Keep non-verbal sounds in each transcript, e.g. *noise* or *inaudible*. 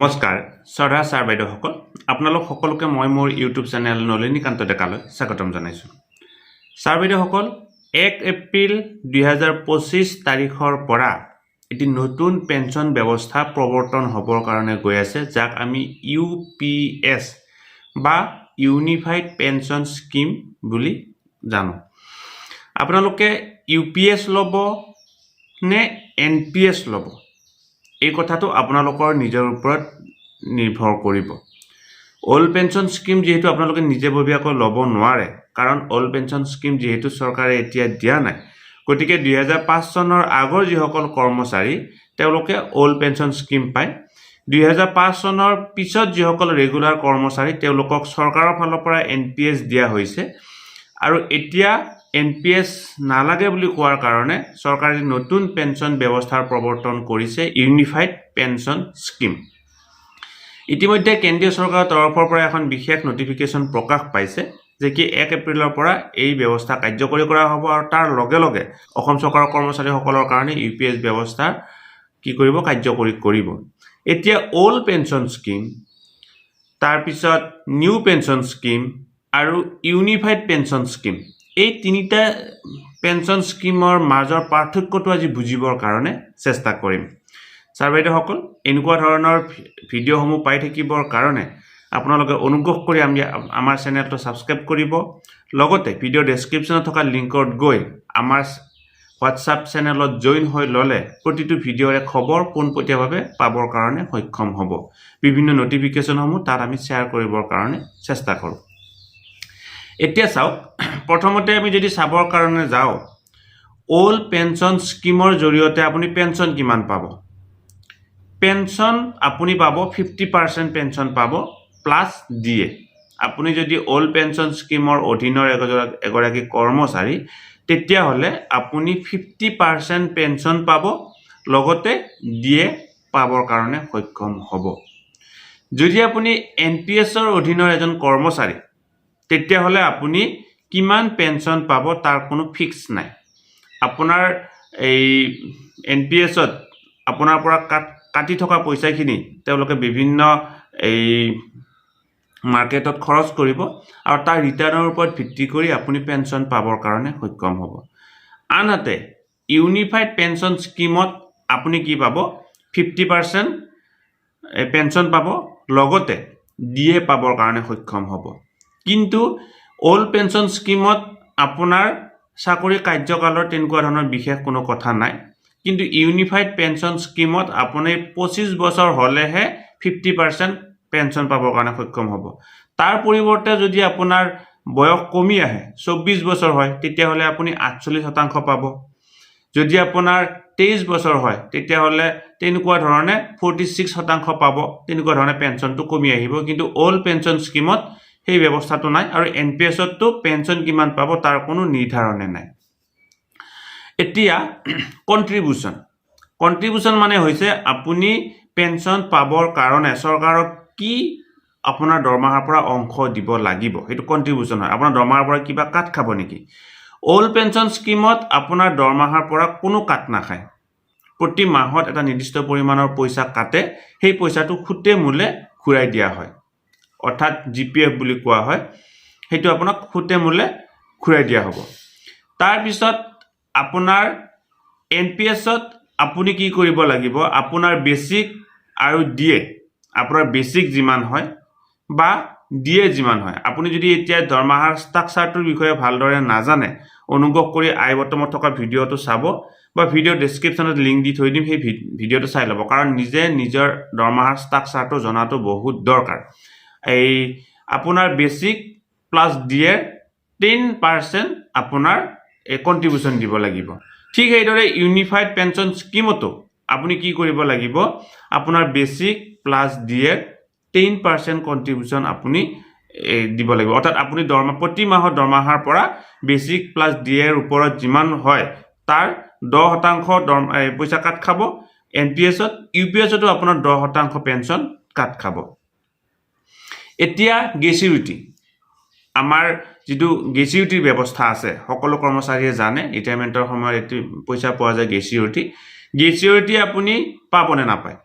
নমস্কাৰ, শ্ৰদ্ধা ছাৰ বাইদেউসকল। আপোনালোক সকলোকে মই মোৰ ইউটিউব চেনেল নলিনীকান্ত ডেকালৈ স্বাগতম জনাইছোঁ। ছাৰ বাইদেউসকল, এক এপ্ৰিল দুহেজাৰ পঁচিছ তাৰিখৰ পৰা এটি নতুন পেঞ্চন ব্যৱস্থা প্ৰৱৰ্তন হ'বৰ কাৰণে গৈ আছে, যাক আমি ইউ পি এছ বা ইউনিফাইড পেঞ্চন স্কিম বুলি জানো। আপোনালোকে ইউ পি এছ ল'ব নে এন পি এছ ল'ব? এই কথাটো আপোনালোকৰ নিজৰ ওপৰত নিৰ্ভৰ কৰিব। অল্ড পেঞ্চন স্কিম যিহেতু আপোনালোকে নিজাববীয়াকৈ ল'ব নোৱাৰে, কাৰণ অল্ড পেঞ্চন স্কিম যিহেতু চৰকাৰে এতিয়া দিয়া নাই। গতিকে দুহেজাৰ পাঁচ চনৰ আগৰ যিসকল কৰ্মচাৰী, তেওঁলোকে অল্ড পেঞ্চন স্কিম পায়। দুহেজাৰ পাঁচ চনৰ পিছত যিসকল ৰেগুলাৰ কৰ্মচাৰী, তেওঁলোকক চৰকাৰৰ ফালৰ পৰা এন পি এছ দিয়া হৈছে। আৰু এতিয়া এন পি এছ নালাগে বুলি কোৱাৰ কাৰণে চৰকাৰে নতুন পেঞ্চন ব্যৱস্থাৰ প্ৰৱৰ্তন কৰিছে ইউনিফাইড পেঞ্চন স্কিম ইতিমধ্যে কেন্দ্ৰীয় চৰকাৰৰ তৰফৰ পৰা এখন বিশেষ নটিফিকেশ্যন প্ৰকাশ পাইছে যে কি এক এপ্ৰিলৰ পৰা এই ব্যৱস্থা কাৰ্যকৰী কৰা হ'ব আৰু তাৰ লগে লগে অসম চৰকাৰৰ কৰ্মচাৰীসকলৰ কাৰণে ইউ পি এছ ব্যৱস্থা কি কৰিব কাৰ্যকৰী কৰিব। এতিয়া অল্ড পেঞ্চন স্কিম তাৰপিছত নিউ পেঞ্চন স্কিম আৰু ইউনিফাইড পেঞ্চন স্কিম এই তিনিটা পেঞ্চন স্কিমৰ মাজৰ পাৰ্থক্যটো আজি বুজিবৰ কাৰণে চেষ্টা কৰিম। ছাৰ বাইদেউসকল, এনেকুৱা ধৰণৰ ভিডিঅ'সমূহ পাই থাকিবৰ কাৰণে আপোনালোকে অনুগ্ৰহ কৰি আমি আমাৰ চেনেলটো ছাবস্ক্ৰাইব কৰিব। লগতে ভিডিঅ' ডেছক্ৰিপশ্যনত থকা লিংকত গৈ আমাৰ হোৱাটছআপ চেনেলত জইন হৈ ল'লে প্ৰতিটো ভিডিঅ'ৰে খবৰ পোনপটীয়াভাৱে পাবৰ কাৰণে সক্ষম হ'ব। বিভিন্ন নটিফিকেশ্যনসমূহ তাত আমি শ্বেয়াৰ কৰিবৰ কাৰণে চেষ্টা কৰোঁ। এতিয়া চাওক প্ৰথমতে আমি যদি চাবৰ কাৰণে যাওঁ অল্ড পেঞ্চন স্কিমৰ জৰিয়তে আপুনি পেঞ্চন কিমান পাব? পেঞ্চন আপুনি পাব ফিফটি পাৰ্চেণ্ট পেঞ্চন পাব প্লাছ দিয়ে। আপুনি যদি অল্ড পেঞ্চন স্কিমৰ অধীনৰ এগৰাকী এগৰাকী কৰ্মচাৰী তেতিয়াহ'লে আপুনি ফিফটি পাৰ্চেণ্ট পেঞ্চন পাব লগতে দিয়ে পাবৰ কাৰণে সক্ষম হ'ব। যদি আপুনি এন পি এছৰ অধীনৰ এজন কৰ্মচাৰী তেতিয়াহ'লে আপুনি কিমান পেঞ্চন পাব তাৰ কোনো ফিক্স নাই। আপোনাৰ এই এন পি এছত আপোনাৰ পৰা কাট থকা পইচাখিনি তেওঁলোকে বিভিন্ন এই মাৰ্কেটত খৰচ কৰিব আৰু তাৰ ৰিটাৰ্ণৰ ওপৰত ভিত্তি কৰি আপুনি পেঞ্চন পাবৰ কাৰণে সক্ষম হ'ব। আনহাতে ইউনিফাইড পেঞ্চন স্কিমত আপুনি কি পাব? ফিফটি পাৰ্চেণ্ট পেঞ্চন পাব। লগতে দিয়ে পাবৰ কাৰণে সক্ষম হ'ব। কিন্তু অল্ড পেঞ্চন স্কিমত আপোনাৰ চাকৰি কাৰ্যকালৰ তেনেকুৱা ধৰণৰ বিশেষ কোনো কথা নাই। কিন্তু ইউনিফাইড পেঞ্চন স্কিমত আপুনি পঁচিছ বছৰ হ'লেহে ফিফটি পাৰ্চেণ্ট পেঞ্চন পাবৰ কাৰণে সক্ষম হ'ব। তাৰ পৰিৱৰ্তে যদি আপোনাৰ বয়স কমি আহে চৌব্বিছ বছৰ হয় তেতিয়াহ'লে আপুনি আঠচল্লিছ শতাংশ পাব। যদি আপোনাৰ তেইছ বছৰ হয় তেতিয়াহ'লে তেনেকুৱা ধৰণে ফৰ্টি ছিক্স শতাংশ পাব। তেনেকুৱা ধৰণে পেঞ্চনটো কমি আহিব। কিন্তু অল্ড পেঞ্চন স্কিমত সেই ব্যৱস্থাটো নাই আৰু এন পি এছততো পেঞ্চন কিমান পাব তাৰ কোনো নিৰ্ধাৰণে নাই। এতিয়া কণ্ট্ৰিবিউশ্যন কণ্ট্ৰিবিউশ্যন মানে হৈছে আপুনি পেঞ্চন পাবৰ কাৰণে চৰকাৰক কি আপোনাৰ দৰমহাৰ পৰা অংশ দিব লাগিব। সেইটো কণ্ট্ৰিবিউশ্যন হয়। আপোনাৰ দৰমহাৰ পৰা কিবা কাট খাব নেকি? অল্ড পেঞ্চন স্কিমত আপোনাৰ দৰমহাৰ পৰা কোনো কাট নাখায়। প্ৰতি মাহত এটা নিৰ্দিষ্ট পৰিমাণৰ পইচা কাটে। সেই পইচাটো সুতে মূলে ঘূৰাই দিয়া হয়। অৰ্থাৎ জি পি এফ বুলি কোৱা হয়, সেইটো আপোনাক সুতে মূলে ঘূৰাই দিয়া হ'ব। তাৰপিছত আপোনাৰ এন পি এছত আপুনি কি কৰিব লাগিব? আপোনাৰ বেচিক আৰু দিয়ে আপোনাৰ বেচিক যিমান হয় বা দিয়ে যিমান হয়। আপুনি যদি এতিয়া দৰমহাৰ ষ্ট্ৰাকচাৰটোৰ বিষয়ে ভালদৰে নাজানে, অনুগ্ৰহ কৰি আই বটমত থকা ভিডিঅ'টো চাব বা ভিডিঅ' ডেছক্ৰিপশ্যনত লিংক দি থৈ দিম, সেই ভিডিঅ'টো চাই ল'ব। কাৰণ নিজে নিজৰ দৰমহাৰ ষ্ট্ৰাকচাৰটো জনাটো বহুত দৰকাৰ। এই আপোনাৰ বেচিক প্লাছ দিয়ে টেন পাৰ্চেণ্ট আপোনাৰ কণ্ট্ৰিবিউশ্যন দিব লাগিব। ঠিক সেইদৰে ইউনিফাইড পেঞ্চন স্কিমতো আপুনি কি কৰিব লাগিব? আপোনাৰ বেচিক প্লাছ দিয়ে টেন পাৰ্চেণ্ট কণ্ট্ৰিবিউশ্যন আপুনি দিব লাগিব। অৰ্থাৎ আপুনি দৰমহা প্ৰতি মাহৰ দৰমহাৰ পৰা বেচিক প্লাছ ডিএৰ ওপৰত যিমান হয় তাৰ দহ শতাংশ এই, পইচা কাট খাব। এন পি এছত ইউ পি এছতো আপোনাৰ দহ শতাংশ পেঞ্চন কাট খাব। এতিয়া গেচিউৰিটি আমাৰ যিটো গেচিউৰিটিৰ ব্যৱস্থা আছে সকলো কৰ্মচাৰীয়ে জানে ৰিটায়াৰমেণ্টৰ সময়ত এইটো পইচা পোৱা যায় গেচিউৰিটি গেচিউৰিটি আপুনি পাবনে নাপায়?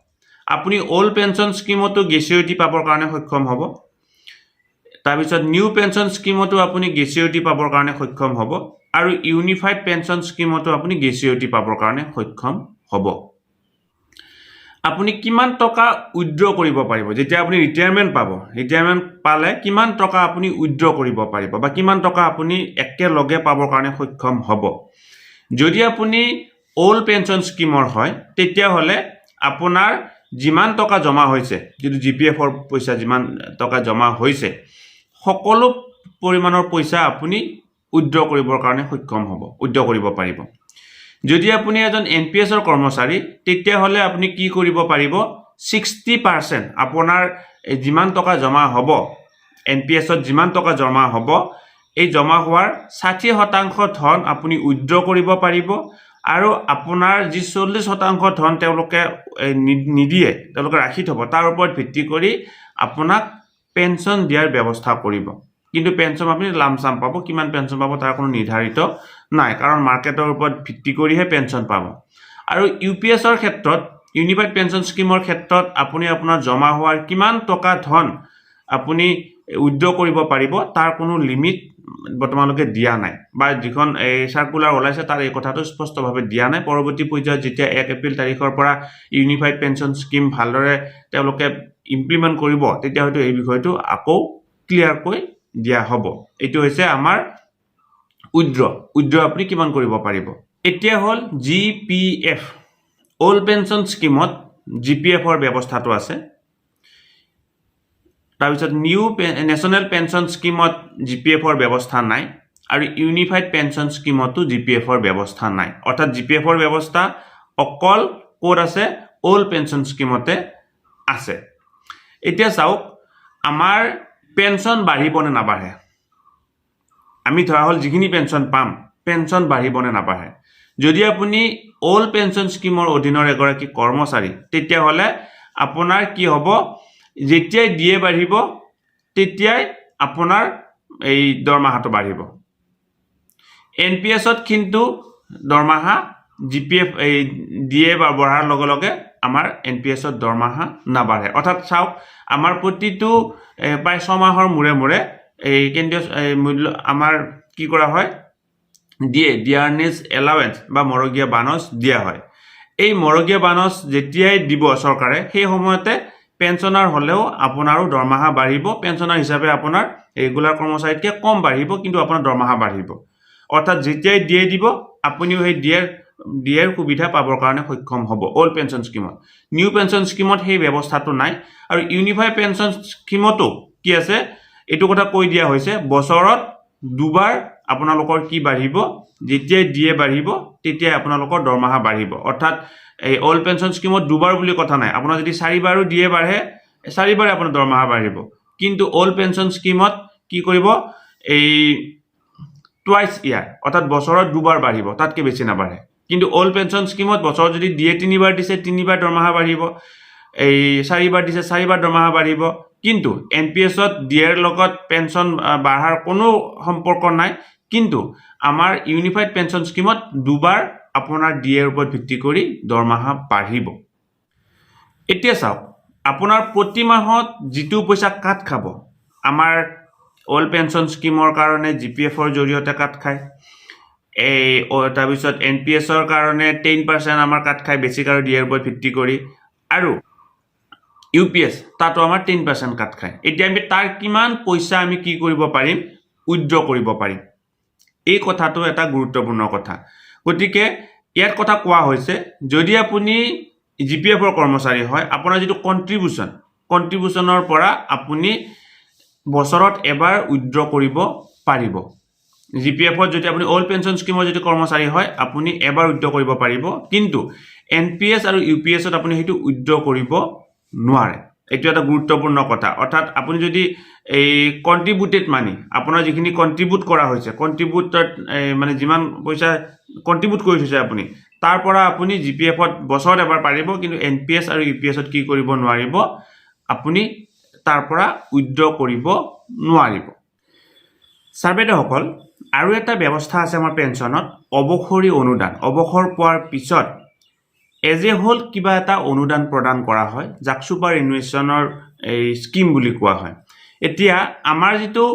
আপুনি অল্ড পেঞ্চন স্কিমতো গেচিউৰিটি পাবৰ কাৰণে সক্ষম হ'ব। তাৰপিছত নিউ পেঞ্চন স্কিমতো আপুনি গেচিউৰিটি পাবৰ কাৰণে সক্ষম হ'ব। আৰু ইউনিফাইড পেঞ্চন স্কিমতো আপুনি গেচিউৰিটি পাবৰ কাৰণে সক্ষম হ'ব। আপুনি কিমান টকা উইড্ৰ কৰিব পাৰিব? যেতিয়া আপুনি ৰিটায়াৰমেণ্ট পাব ৰিটায়াৰমেণ্ট পালে কিমান টকা আপুনি উইড্ৰ কৰিব পাৰিব বা কিমান টকা আপুনি একেলগে পাবৰ কাৰণে সক্ষম হ'ব? যদি আপুনি অল্ড পেঞ্চন স্কিমৰ হয় তেতিয়াহ'লে আপোনাৰ যিমান টকা জমা হৈছে যিটো জি পি এফৰ পইচা যিমান টকা জমা হৈছে সকলো পৰিমাণৰ পইচা আপুনি উইড্ৰ কৰিবৰ কাৰণে সক্ষম হ'ব উইড্ৰ কৰিব পাৰিব। যদি আপুনি এজন এন পি এছৰ কৰ্মচাৰী তেতিয়াহ'লে আপুনি কি কৰিব পাৰিব? ছিক্সটি পাৰ্চেণ্ট আপোনাৰ যিমান টকা জমা হ'ব এন পি এছত যিমান টকা জমা হ'ব এই জমা হোৱাৰ ষাঠি শতাংশ ধন আপুনি উইড্ৰ কৰিব পাৰিব আৰু আপোনাৰ যি চল্লিছ শতাংশ ধন তেওঁলোকে নিদিয়ে তেওঁলোকে ৰাখি থ'ব। তাৰ ওপৰত ভিত্তি কৰি আপোনাক পেঞ্চন দিয়াৰ ব্যৱস্থা কৰিব। কিন্তু পেঞ্চন আপুনি লামচাম পাব। কিমান পেঞ্চন পাব তাৰ কোনো নিৰ্ধাৰিত নাই। কাৰণ মাৰ্কেটৰ ওপৰত ভিত্তি কৰিহে পেঞ্চন পাব। আৰু ইউ পি এছৰ ক্ষেত্ৰত ইউনিফাইড পেঞ্চন স্কিমৰ ক্ষেত্ৰত আপুনি আপোনাৰ জমা হোৱাৰ কিমান টকা ধন আপুনি উইড্ৰ কৰিব পাৰিব তাৰ কোনো লিমিট বৰ্তমানলৈকে দিয়া নাই। বা যিখন এই চাৰ্কুলাৰ ওলাইছে তাৰ এই কথাটো স্পষ্টভাৱে দিয়া নাই। পৰৱৰ্তী পৰ্যায়ত যেতিয়া এক এপ্ৰিল তাৰিখৰ পৰা ইউনিফাইড পেঞ্চন স্কিম ভালদৰে তেওঁলোকে ইমপ্লিমেণ্ট কৰিব, তেতিয়া হয়তো এই বিষয়টো আকৌ ক্লিয়াৰকৈ দিয়া হ'ব। এইটো হৈছে আমাৰ উইড্ৰ। উইড্ৰ আপুনি কিমান কৰিব পাৰিব? এতিয়া হ'ল G P F. Old pension স্কিমত G P এফৰ ব্যৱস্থাটো আছে। তাৰপিছত নিউ নেশ্যনেল পেঞ্চন স্কিমত জি পি এফৰ ব্যৱস্থা নাই আৰু ইউনিফাইড পেঞ্চন স্কিমতো জি পি এফৰ ব্যৱস্থা নাই। অৰ্থাৎ জি পি এফৰ ব্যৱস্থা অকল ক'ত আছে? অল্ড পেঞ্চন স্কিমতে আছে। এতিয়া চাওক আমাৰ পেঞ্চন বাঢ়িব নে নাবাঢ়ে? আমি ধৰা হ'ল যিখিনি পেঞ্চন পাম পেঞ্চন বাঢ়িব নে নাবাঢ়ে? যদি আপুনি অল্ড পেঞ্চন স্কিমৰ অধীনৰ এগৰাকী কৰ্মচাৰী, তেতিয়াহ'লে আপোনাৰ কি হ'ব? যেতিয়াই দিয়ে বাঢ়িব, তেতিয়াই আপোনাৰ এই দৰমহাটো বাঢ়িব। এন পি এছত কিন্তু দৰমহা জি পি এফ এই দিয়ে বা বঢ়াৰ লগে লগে আমাৰ এন পি এছত দৰমহা নাবাঢ়ে। অৰ্থাৎ চাওক, আমাৰ প্ৰতিটো প্ৰায় ছমাহৰ মূৰে মূৰে এই কেন্দ্ৰীয় মূল্য, আমাৰ কি কৰা হয়? দিয়ে ডিয়াৰনেছ এলাৱেঞ্চ বা মৰগীয়া বানচ দিয়া হয়। এই মৰগীয়া বানচ যেতিয়াই দিব চৰকাৰে, সেই সময়তে পেঞ্চনাৰ হ'লেও আপোনাৰো দৰমহা বাঢ়িব। পেঞ্চনাৰ হিচাপে আপোনাৰ ৰেগুলাৰ কৰ্মচাৰীতকৈ কম বাঢ়িব, কিন্তু আপোনাৰ দৰমহা বাঢ়িব। অৰ্থাৎ যেতিয়াই দিয়ে দিব, আপুনিও সেই ডিয়েৰ সুবিধা পাবৰ কাৰণে সক্ষম হ'ব অল্ড পেঞ্চন স্কিমত নিউ পেঞ্চন স্কিমত সেই ব্যৱস্থাটো নাই। আৰু ইউনিফাই পেঞ্চন স্কিমতো কি আছে? এইটো কথা কৈ দিয়া হৈছে, বছৰত দুবাৰ আপোনালোকৰ কি বাঢ়িব, যেতিয়াই দিয়ে বাঢ়িব, তেতিয়াই আপোনালোকৰ দৰমহা বাঢ়িব। অৰ্থাৎ এই অল্ড পেঞ্চন স্কিমত দুবাৰ বুলি কথা নাই। আপোনাৰ যদি চাৰিবাৰো দিয়ে বাঢ়ে, চাৰিবাৰে আপোনাৰ দৰমহা বাঢ়িব। কিন্তু অল্ড পেঞ্চন স্কিমত কি কৰিব? এই টুৱাইচ ইয়াৰ অৰ্থাৎ বছৰত দুবাৰ বাঢ়িব, তাতকৈ বেছি নাবাঢ়ে। কিন্তু অল্ড পেঞ্চন স্কিমত বছৰত যদি দিয়ে তিনিবাৰ দিছে তিনিবাৰ দৰমহা বাঢ়িব। এই চাৰিবাৰ দিছে চাৰিবাৰ দৰমহা বাঢ়িব। কিন্তু এন পি এছত ডিয়েৰ লগত পেঞ্চন বাঢ়াৰ কোনো সম্পৰ্ক নাই। কিন্তু আমাৰ ইউনিফাইড পেঞ্চন স্কিমত দুবাৰ আপোনাৰ ডিয়েৰ ওপৰত ভিত্তি কৰি দৰমহা বাঢ়িব। এতিয়া চাওক আপোনাৰ প্ৰতি মাহত যিটো পইচা কাট খাব আমাৰ অল্ড পেঞ্চন স্কিমৰ কাৰণে জি পি এফৰ জৰিয়তে কাট খায়। এই তাৰপিছত এন পি এছৰ কাৰণে টেন পাৰ্চেণ্ট আমাৰ কাট খায় বেছিক আৰু ডিয়েৰ ওপৰত ভিত্তি কৰি আৰু ইউ পি এছ তাতো আমাৰ টেন পাৰ্চেণ্ট কাট খায়। এতিয়া আমি তাৰ কিমান পইচা আমি কি কৰিব পাৰিম? উইড্ৰ কৰিব পাৰিম। এই কথাটো এটা গুৰুত্বপূৰ্ণ কথা। গতিকে ইয়াত কথা কোৱা হৈছে, যদি আপুনি জি পি এফৰ কৰ্মচাৰী হয়, আপোনাৰ যিটো কণ্ট্ৰিবিউশ্যন কণ্ট্ৰিবিউশ্যনৰ পৰা আপুনি বছৰত এবাৰ উইড্ৰ কৰিব পাৰিব। জি পি এফত যদি আপুনি অল্ড পেঞ্চন স্কিমৰ যদি কৰ্মচাৰী হয়, আপুনি এবাৰ উইড্ৰ কৰিব পাৰিব। কিন্তু এন পি এছ আৰু ইউ পি এছত আপুনি সেইটো উইড্ৰ কৰিব নোৱাৰে। এইটো এটা গুৰুত্বপূৰ্ণ কথা। অৰ্থাৎ আপুনি যদি এই কণ্ট্ৰিবিউটেড মানি আপোনাৰ যিখিনি কণ্ট্ৰিবিউট কৰা হৈছে কণ্ট্ৰিবিউটত মানে যিমান পইচা কণ্ট্ৰিবিউট কৰি থৈছে আপুনি, তাৰ পৰা আপুনি জি পি এফত বছৰত এবাৰ পাৰিব, কিন্তু এন পি এছ আৰু ইউ পি এছত কি কৰিব নোৱাৰিব, আপুনি তাৰ পৰা উইড্ৰ কৰিব নোৱাৰিব। ছাৰ বাইদেউসকল আৰু এটা ব্যৱস্থা আছে আমাৰ পেঞ্চনত অৱসৰী অনুদান। অৱসৰ পোৱাৰ পিছত এজ এ হোল কিবা এটা অনুদান প্ৰদান কৰা হয় যাক ছুপাৰ এনুৱেশ্যনৰ এই স্কিম বুলি কোৱা হয়। এতিয়া আমাৰ যিটো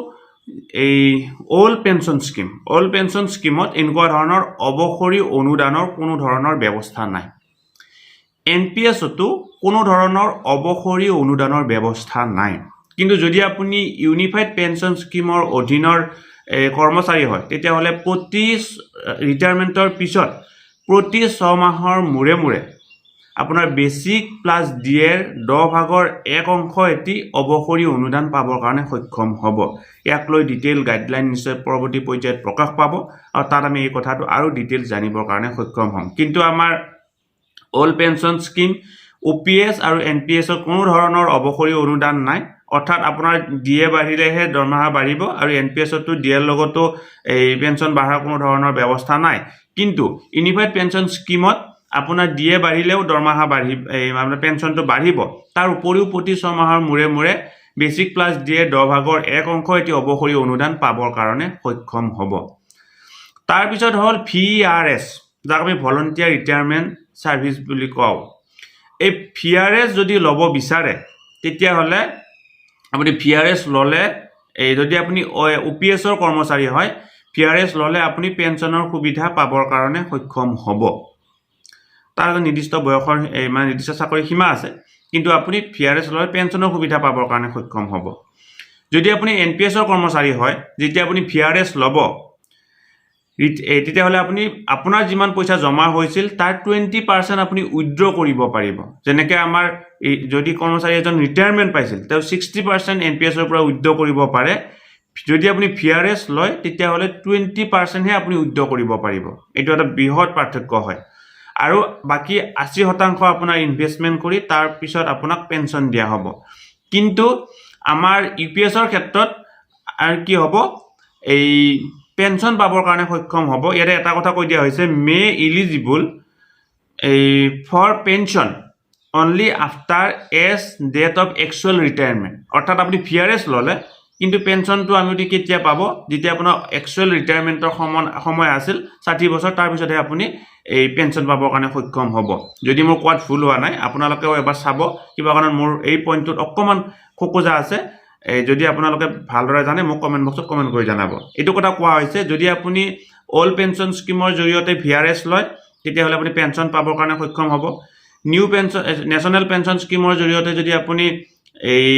এই old pension scheme old pension স্কিমত এনেকুৱা ধৰণৰ অৱসৰী অনুদানৰ কোনো ধৰণৰ ব্যৱস্থা নাই। এন পি এছতো কোনো ধৰণৰ অৱসৰী অনুদানৰ ব্যৱস্থা নাই। কিন্তু যদি আপুনি ইউনিফাইড পেঞ্চন স্কিমৰ অধীনৰ কৰ্মচাৰী হয় তেতিয়াহ'লে প্ৰতি ৰিটায়াৰমেণ্টৰ পিছত প্ৰতি ছমাহৰ মূৰে মূৰে আপোনাৰ বেচিক প্লাছ ডি এৰ দহ ভাগৰ এক অংশ এটি অৱসৰী অনুদান পাবৰ কাৰণে সক্ষম হ'ব। ইয়াক লৈ ডিটেইল গাইডলাইন নিশ্চয় পৰৱৰ্তী পৰ্যায়ত প্ৰকাশ পাব আৰু তাত আমি এই কথাটো আৰু ডিটেইল জানিবৰ কাৰণে সক্ষম হ'ম। কিন্তু আমাৰ old pension scheme O' P S আৰু এন পি এছৰ কোনো ধৰণৰ অৱসৰী অনুদান নাই। অৰ্থাৎ আপোনাৰ ডি এ বাঢ়িলেহে দৰমহা বাঢ়িব আৰু এন পি এছতো ডি এৰ লগতো এই পেঞ্চন বঢ়াৰ কোনো ধৰণৰ ব্যৱস্থা নাই। কিন্তু ইউনিফাইড পেঞ্চন স্কিমত আপোনাৰ ডি এ বাঢ়িলেও দৰমহা বাঢ়ি এই আপোনাৰ পেঞ্চনটো বাঢ়িব। তাৰ উপৰিও প্ৰতি ছমাহৰ মূৰে মূৰে বেচিক প্লাছ ডি এ দহ ভাগৰ এক অংশ এটি অৱসৰী অনুদান পাবৰ কাৰণে সক্ষম হ'ব। তাৰপিছত হ'ল ভি আৰ এছ যাক আমি ভলণ্টিয়াৰ ৰিটায়াৰমেণ্ট ছাৰ্ভিচ বুলি কওঁ। এই ভি আৰ এছ যদি ল'ব বিচাৰে তেতিয়াহ'লে আপুনি ভি আৰ এছ ল'লে এই যদি আপুনি অ' পি এছৰ কৰ্মচাৰী হয় ভি আৰ এছ ল'লে আপুনি পেঞ্চনৰ সুবিধা পাবৰ কাৰণে সক্ষম হ'ব। তাৰ এটা নিৰ্দিষ্ট বয়সৰ এই মানে নিৰ্দিষ্ট চাকৰি সীমা আছে কিন্তু আপুনি ভি আৰ এছ ল'লে পেঞ্চনৰ সুবিধা পাবৰ কাৰণে সক্ষম হ'ব। যদি আপুনি এন পি এছৰ কৰ্মচাৰী হয় যেতিয়া আপুনি ভি আৰ এছ ল'ব এই তেতিয়াহ'লে আপুনি আপোনাৰ যিমান পইচা জমা হৈছিল, তাৰ টুৱেণ্টি পাৰ্চেণ্ট আপুনি উইড্ৰ কৰিব পাৰিব। যেনেকৈ আমাৰ যদি কৰ্মচাৰী এজন ৰিটায়াৰমেণ্ট পাইছিল, তেওঁ ছিক্সটি পাৰ্চেণ্ট এন পি এছৰ পৰা উইড্ৰ কৰিব পাৰে। যদি আপুনি ভি আৰ এছ লয়, তেতিয়াহ'লে টুৱেণ্টি পাৰ্চেণ্টহে আপুনি উইড্ৰ কৰিব পাৰিব। এইটো এটা বৃহৎ পাৰ্থক্য হয়। আৰু বাকী আশী শতাংশ আপোনাৰ ইনভেষ্টমেণ্ট কৰি তাৰপিছত আপোনাক পেঞ্চন দিয়া হ'ব। কিন্তু আমাৰ ইউ পি এছৰ ক্ষেত্ৰত আৰু কি হ'ব? এই পেঞ্চন পাবৰ কাৰণে সক্ষম হ'ব। ইয়াতে এটা কথা কৈ দিয়া হৈছে মে ইলিজিবল এই for pension only after age date of actual retirement অৰ্থাৎ আপুনি ভি আৰ এছ ল'লে কিন্তু পেঞ্চনটো আমি কেতিয়া পাব যেতিয়া আপোনাৰ একচুৱেল ৰিটায়াৰমেণ্টৰ সময় সময় আছিল ষাঠি বছৰ তাৰপিছতহে আপুনি এই পেঞ্চন পাবৰ কাৰণে সক্ষম হ'ব। যদি মোৰ কোৱাত ভুল হোৱা নাই আপোনালোকেও এবাৰ চাব। কিবা কাৰণত মোৰ এই পইণ্টটোত অকণমান খোকোজা আছে। এই যদি আপোনালোকে ভালদৰে জানে, মোক কমেণ্ট বক্সত কমেণ্ট কৰি জনাব। এইটো কথা কোৱা হৈছে, যদি আপুনি অল্ড পেঞ্চন স্কিমৰ জৰিয়তে ভি আৰ এছ লয়, তেতিয়াহ'লে আপুনি পেঞ্চন পাবৰ কাৰণে সক্ষম হ'ব। নিউ পেঞ্চন নেশ্যনেল পেঞ্চন স্কিমৰ জৰিয়তে যদি আপুনি এই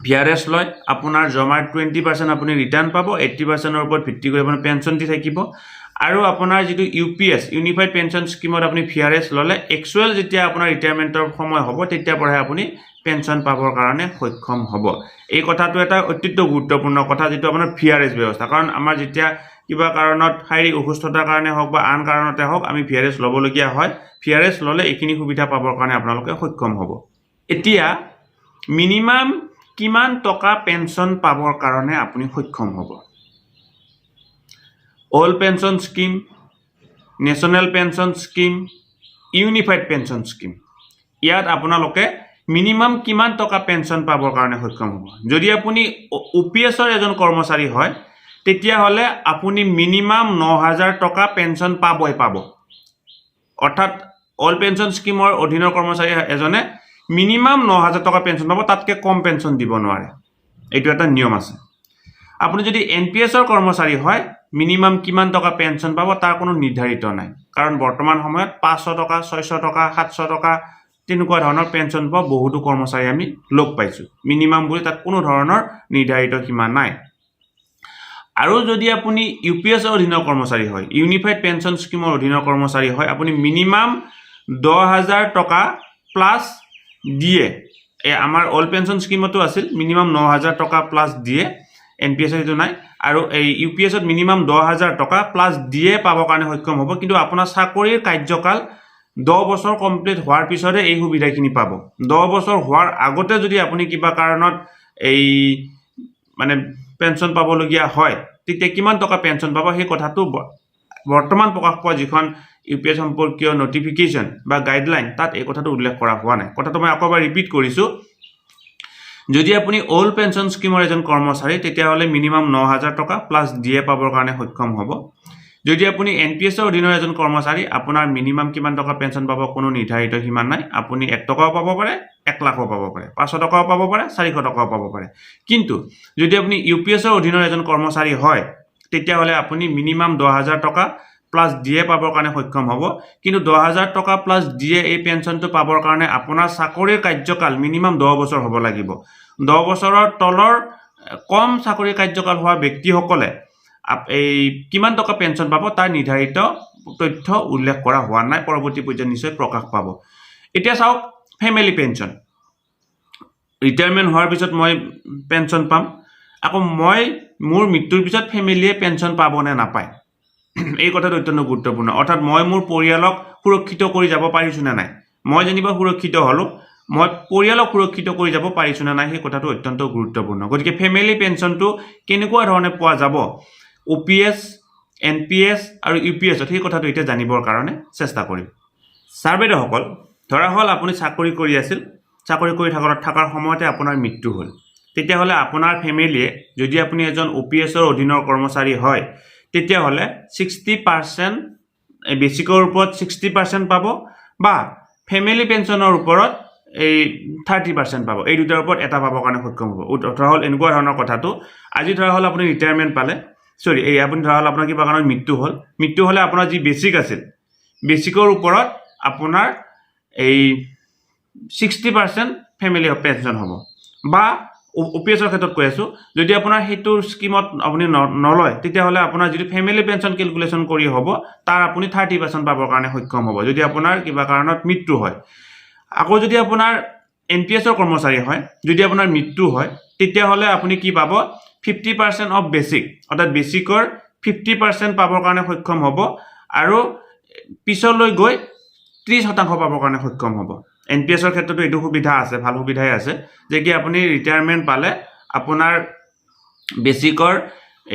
ভি আৰ এছ লয়, আপোনাৰ জমাৰ টুৱেণ্টি পাৰ্চেণ্ট আপুনি ৰিটাৰ্ণ পাব এইট্টি পাৰ্চেণ্টৰ ওপৰত ভিত্তি কৰি আপোনাৰ পেঞ্চন দি থাকিব। আৰু আপোনাৰ যিটো U P S unified pension স্কিমত আপুনি ভি আৰ এছ ল'লে একচুৱেল যেতিয়া আপোনাৰ ৰিটায়াৰমেণ্টৰ সময় হ'ব তেতিয়াৰ পৰাহে আপুনি পেঞ্চন পাবৰ কাৰণে সক্ষম হ'ব। এই কথাটো এটা অত্যন্ত গুৰুত্বপূৰ্ণ কথা যিটো আপোনাৰ ভি আৰ এছ ব্যৱস্থা। কাৰণ আমাৰ যেতিয়া কিবা কাৰণত শাৰীৰিক অসুস্থতাৰ কাৰণে হওক বা আন কাৰণতে হওক আমি ভি আৰ এছ ল'বলগীয়া হয়। ভি আৰ এছ ল'লে এইখিনি সুবিধা পাবৰ কাৰণে আপোনালোকে সক্ষম হ'ব। এতিয়া মিনিমাম কিমান টকা পেঞ্চন পাবৰ কাৰণে আপুনি সক্ষম হ'ব? Old pension scheme national pension scheme unified pension scheme ইয়াত আপোনালোকে মিনিমাম কিমান টকা পেঞ্চন পাবৰ কাৰণে সক্ষম হ'ব? যদি আপুনি অ' পি এছৰ এজন কৰ্মচাৰী হয় তেতিয়াহ'লে আপুনি মিনিমাম ন হাজাৰ টকা পেঞ্চন পাবই পাব। অৰ্থাৎ অল পেঞ্চন স্কিমৰ অধীনৰ কৰ্মচাৰী এজনে মিনিমাম ন হাজাৰ টকা পেঞ্চন পাব তাতকৈ কম পেঞ্চন দিব নোৱাৰে। এইটো এটা নিয়ম আছে। আপুনি যদি এন পি এছৰ কৰ্মচাৰী হয় মিনিমাম কিমান টকা পেঞ্চন পাব তাৰ কোনো নিৰ্ধাৰিত নাই। কাৰণ বৰ্তমান সময়ত পাঁচশ টকা ছয়শ টকা সাতশ টকা তেনেকুৱা ধৰণৰ পেঞ্চন পোৱা বহুতো কৰ্মচাৰী আমি লগ পাইছোঁ। মিনিমাম বুলি তাত কোনো ধৰণৰ নিৰ্ধাৰিত সীমা নাই। আৰু যদি আপুনি ইউ পি এছৰ অধীনৰ কৰ্মচাৰী হয় ইউনিফাইড পেঞ্চন স্কিমৰ অধীনৰ কৰ্মচাৰী হয় আপুনি মিনিমাম দহ হাজাৰ টকা প্লাছ দিয়ে। এই আমাৰ অল্ড পেঞ্চন স্কিমতো আছিল মিনিমাম ন হাজাৰ টকা প্লাছ দিয়ে এন পি এছত সেইটো নাই। আৰু এই ইউ পি এছত মিনিমাম দহ হাজাৰ টকা প্লাছ দিয়ে পাবৰ কাৰণে সক্ষম হ'ব। কিন্তু আপোনাৰ চাকৰিৰ কাৰ্যকাল দহ বছৰ কমপ্লিট হোৱাৰ পিছতহে এই সুবিধাখিনি পাব। দহ বছৰ হোৱাৰ আগতে যদি আপুনি কিবা কাৰণত এই মানে পেঞ্চন পাবলগীয়া হয় তেতিয়া কিমান টকা পেঞ্চন পাব সেই কথাটো বৰ্তমান প্ৰকাশ পোৱা যিখন ইউ পি এছ সম্পৰ্কীয় নটিফিকেশ্যন বা গাইডলাইন তাত এই কথাটো উল্লেখ কৰা হোৱা নাই। কথাটো মই আকৌ এবাৰ ৰিপিট কৰিছোঁ। যদি আপুনি অল্ড পেঞ্চন স্কিমৰ এজন কৰ্মচাৰী তেতিয়াহ'লে মিনিমাম ন হাজাৰ টকা প্লাছ ডি এ পাবৰ কাৰণে সক্ষম হ'ব। যদি আপুনি এন পি এছৰ অধীনৰ এজন কৰ্মচাৰী আপোনাৰ মিনিমাম কিমান টকা পেঞ্চন পাব কোনো নিৰ্ধাৰিত সীমা নাই। আপুনি এক টকাও পাব পাৰে এক লাখো পাব পাৰে পাঁচশ টকাও পাব পাৰে চাৰিশ টকাও পাব পাৰে। কিন্তু যদি আপুনি ইউ পি এছৰ অধীনৰ এজন কৰ্মচাৰী হয় তেতিয়াহ'লে আপুনি মিনিমাম দহ হাজাৰ টকা প্লাছ ডি এ পাবৰ কাৰণে সক্ষম হ'ব। কিন্তু দহ হাজাৰ টকা প্লাছ ডি এ এই পেঞ্চনটো পাবৰ কাৰণে আপোনাৰ চাকৰিৰ কাৰ্যকাল মিনিমাম দহ বছৰ হ'ব লাগিব। দহ বছৰৰ তলৰ কম চাকৰি কাৰ্যকাল হোৱা ব্যক্তিসকলে এই কিমান টকা পেঞ্চন পাব তাৰ নিৰ্ধাৰিত তথ্য উল্লেখ কৰা হোৱা নাই। পৰৱৰ্তী পৰ্যায়ত নিশ্চয় প্ৰকাশ পাব। এতিয়া চাওক ফেমিলি পেঞ্চন ৰিটায়াৰমেণ্ট হোৱাৰ পিছত মই পেঞ্চন পাম। আকৌ মই মোৰ মৃত্যুৰ পিছত ফেমিলিয়ে পেঞ্চন পাবনে নাপায়? *clears throat* এই কথাটো অত্যন্ত গুৰুত্বপূৰ্ণ। অৰ্থাৎ মই মোৰ পৰিয়ালক সুৰক্ষিত কৰি যাব পাৰিছোঁ নে নাই? মই যেনিবা সুৰক্ষিত হ'লোঁ মই পৰিয়ালক সুৰক্ষিত কৰি যাব পাৰিছোঁ নে নাই? সেই কথাটো অত্যন্ত গুৰুত্বপূৰ্ণ। গতিকে ফেমিলি পেঞ্চনটো কেনেকুৱা ধৰণে পোৱা যাব? O' P S N P S আৰু ইউ পি এছত সেই কথাটো এতিয়া জানিবৰ কাৰণে চেষ্টা কৰিম। ছাৰ বাইদেউসকল ধৰা হ'ল আপুনি চাকৰি কৰি আছিল চাকৰি কৰি থকাৰ থকাৰ সময়তে আপোনাৰ মৃত্যু হ'ল। তেতিয়াহ'লে আপোনাৰ ফেমিলিয়ে যদি আপুনি এজন অ' পি এছৰ অধীনৰ কৰ্মচাৰী হয় তেতিয়াহ'লে ছিক্সটি পাৰ্চেণ্ট বেচিকৰ ওপৰত ছিক্সটি পাৰ্চেণ্ট পাব বা ফেমিলি পেঞ্চনৰ ওপৰত এই থাৰ্টি পাৰ্চেণ্ট পাব। এই দুটাৰ ওপৰত এটা পাবৰ কাৰণে সক্ষম হ'ব। ধৰা হ'ল এনেকুৱা ধৰণৰ কথাটো। আজি ধৰা হ'ল আপুনি ৰিটায়াৰমেণ্ট পালে। চৰি এই আপুনি ধৰা হ'ল আপোনাৰ কিবা কাৰণত মৃত্যু হ'ল। মৃত্যু হ'লে আপোনাৰ যি বেচিক আছিল বেচিকৰ ওপৰত আপোনাৰ এই ছিক্সটি পাৰ্চেণ্ট ফেমিলি পেঞ্চন হ'ব। বা অ' পি এছৰ ক্ষেত্ৰত কৈ আছোঁ, যদি আপোনাৰ সেইটো স্কীমত আপুনি নলয়, তেতিয়াহ'লে আপোনাৰ যিটো ফেমিলি পেঞ্চন কেলকুলেশ্যন কৰি হ'ব, তাৰ আপুনি থাৰ্টি পাৰ্চেণ্ট পাবৰ কাৰণে সক্ষম হ'ব, যদি আপোনাৰ কিবা কাৰণত মৃত্যু হয়। আকৌ যদি আপোনাৰ এন পি এছৰ কৰ্মচাৰী হয়, যদি আপোনাৰ মৃত্যু হয়, তেতিয়াহ'লে আপুনি কি পাব? ফিফটি পাৰ্চেণ্ট অফ বেচিক অৰ্থাৎ বেচিকৰ ফিফটি পাৰ্চেণ্ট পাবৰ কাৰণে সক্ষম হ'ব আৰু পিছলৈ গৈ ত্ৰিছ শতাংশ পাবৰ কাৰণে সক্ষম হ'ব। এন পি এছৰ ক্ষেত্ৰতো এইটো সুবিধা আছে, ভালো সুবিধাই আছে, যে কি আপুনি ৰিটায়াৰমেণ্ট পালে আপোনাৰ বেচিকৰ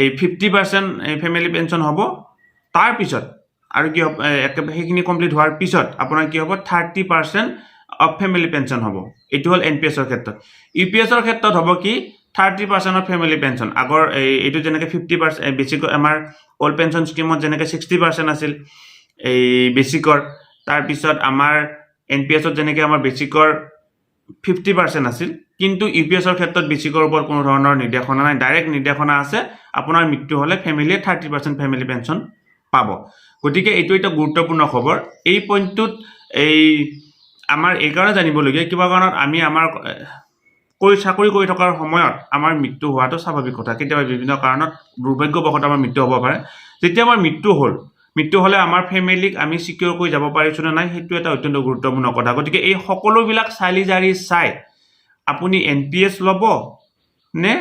এই ফিফটি পাৰ্চেণ্ট ফেমিলি পেঞ্চন হ'ব তাৰপিছত আৰু কি হ'ব সেইখিনি কমপ্লিট হোৱাৰ পিছত আপোনাৰ কি হ'ব thirty percent of family pension হ'ব। এইটো হ'ল এন পি এছৰ ক্ষেত্ৰত। ইউ পি এছৰ ক্ষেত্ৰত হ'ব কি thirty percent of family pension আগৰ এই, এইটো যেনেকৈ ফিফটি পাৰ্চেণ্ট বেছিকৈ আমাৰ অল্ড পেঞ্চন স্কীমত যেনেকৈ ছিক্সটি পাৰ্চেণ্ট আছিল, এই বেচিকৰ তাৰপিছত আমাৰ এন পি এছত যেনেকৈ আমাৰ বেচিকৰ ফিফটি পাৰ্চেণ্ট আছিল, কিন্তু ইউ পি এছৰ ক্ষেত্ৰত বেচিকৰ ওপৰত কোনো ধৰণৰ নিৰ্দেশনা নাই। ডাইৰেক্ট নিৰ্দেশনা আছে, আপোনাৰ মৃত্যু হ'লে ফেমিলিয়ে থাৰ্টি পাৰ্চেণ্ট ফেমিলি পেঞ্চন পাব। গতিকে এইটো এটা গুৰুত্বপূৰ্ণ খবৰ। এই পইণ্টটোত এই আমাৰ এইকাৰণে জানিবলগীয়া, কিবা কাৰণত আমি আমাৰ কৰি চাকৰি কৰি থকাৰ সময়ত আমাৰ মৃত্যু হোৱাটো স্বাভাৱিক কথা। কেতিয়াবা বিভিন্ন কাৰণত দুৰ্ভাগ্যবশতঃ আমাৰ মৃত্যু হ'ব পাৰে। যেতিয়া আমাৰ মৃত্যু হ'ল মৃত্যু হ'লে আমাৰ ফেমিলিক আমি চিকিউৰ কৰি যাব পাৰিছোঁ নে নাই সেইটো এটা অত্যন্ত গুৰুত্বপূৰ্ণ কথা। গতিকে এই সকলোবিলাক চালি জাৰি চাই আপুনি এন পি এছ ল'ব নে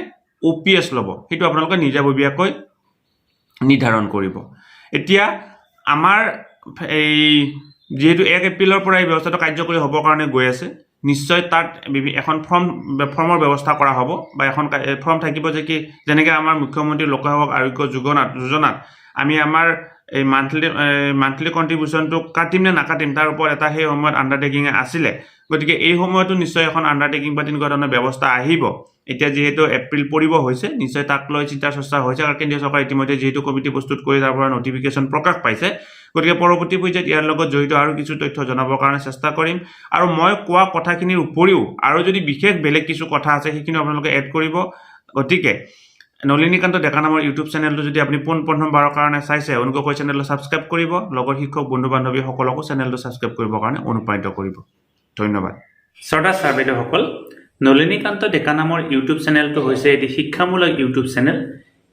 অ' পি এছ ল'ব সেইটো আপোনালোকে নিজাববীয়াকৈ নিৰ্ধাৰণ কৰিব। এতিয়া আমাৰ এই যিহেতু এক এপ্ৰিলৰ পৰা এই ব্যৱস্থাটো কাৰ্যকৰী হ'বৰ কাৰণে গৈ আছে। নিশ্চয় তাত এখন ফৰ্ম ফৰ্মৰ ব্যৱস্থা কৰা হ'ব বা এখন ফৰ্ম থাকিব যে কি যেনেকৈ আমাৰ মুখ্যমন্ত্ৰী লোকসেৱক আৰোগ্য যোজনাত যোজনাত আমি আমাৰ এই মান্থলি মান্থলি কণ্ট্ৰিবিউশ্যনটো কাটিম নে নাকাটিম তাৰ ওপৰত এটা সেই সময়ত আণ্ডাৰটেকিং আছিলে। গতিকে এই সময়তো নিশ্চয় এখন আণ্ডাৰটেকিং বা তেনেকুৱা ধৰণৰ ব্যৱস্থা আহিব। এতিয়া যিহেতু এপ্ৰিল পৰিব হৈছে নিশ্চয় তাক লৈ চিন্তা চৰ্চা হৈছে। আৰু কেন্দ্ৰীয় চৰকাৰে ইতিমধ্যে যিহেতু কমিটি প্ৰস্তুত কৰি তাৰ পৰা নটিফিকেশ্যন প্ৰকাশ পাইছে। গতিকে পৰৱৰ্তী পৰ্যায়ত ইয়াৰ লগত জড়িত আৰু কিছু তথ্য জনাবৰ কাৰণে চেষ্টা কৰিম। আৰু মই কোৱা কথাখিনিৰ উপৰিও আৰু যদি বিশেষ বেলেগ কিছু কথা আছে সেইখিনি আপোনালোকে এড কৰিব। গতিকে নলিনীকান্ত ডেকা নামৰ ইউটিউব চেনেলটো যদি আপুনি পোন প্ৰথমবাৰৰ কাৰণে চাইছে অনুগ্ৰহ কৰি চেনেলটো ছাবস্ক্ৰাইব কৰিব। লগৰ শিক্ষক বন্ধু বান্ধৱীসকলকো চেনেলটো ছাবস্ক্ৰাইব কৰিবৰ কাৰণে অনুপ্ৰাণিত কৰিব। ধন্যবাদ। শ্ৰদ্ধা ছাৰ বাইদেউসকল নলিনীকান্ত ডেকা নামৰ ইউটিউব চেনেলটো হৈছে এটি শিক্ষামূলক ইউটিউব চেনেল